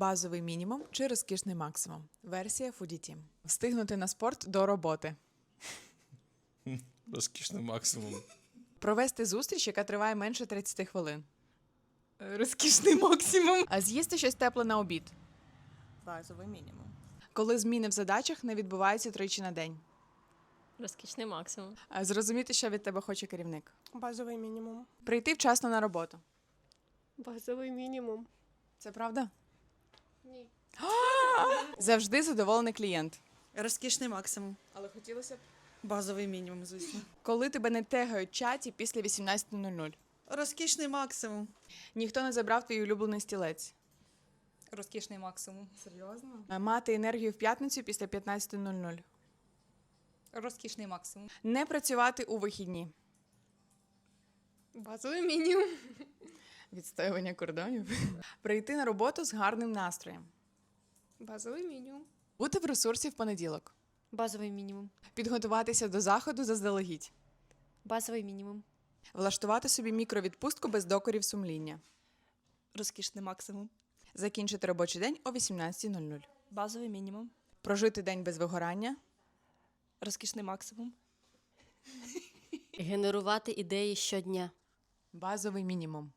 Базовий мінімум чи розкішний максимум. Версія Foodie Team. Встигнути на спорт до роботи. Розкішний максимум. Провести зустріч, яка триває менше 30 хвилин. Розкішний максимум. А з'їсти щось тепле на обід. Базовий мінімум. Коли зміни в задачах не відбуваються тричі на день. Розкішний максимум. А Зрозуміти, що від тебе хоче керівник. Базовий мінімум. Прийти вчасно на роботу. Базовий мінімум. Це правда? Ні. Завжди задоволений клієнт. Розкішний максимум. Але хотілося б. Базовий мінімум, звісно. Коли тебе не тегають в чаті після 18.00. Розкішний максимум. Ніхто не забрав твій улюблений стілець. Розкішний максимум. Серйозно? Мати енергію в п'ятницю після 15.00. Розкішний максимум. Не працювати у вихідні. Базовий мінімум. Відстоювання кордонів. Прийти на роботу з гарним настроєм. Базовий мінімум. Бути в ресурсі в понеділок. Базовий мінімум. Підготуватися до заходу заздалегідь. Базовий мінімум. Влаштувати собі мікровідпустку без докорів сумління. Розкішний максимум. Закінчити робочий день о 18.00. Базовий мінімум. Прожити день без вигорання. Розкішний максимум. Генерувати ідеї щодня. Базовий мінімум.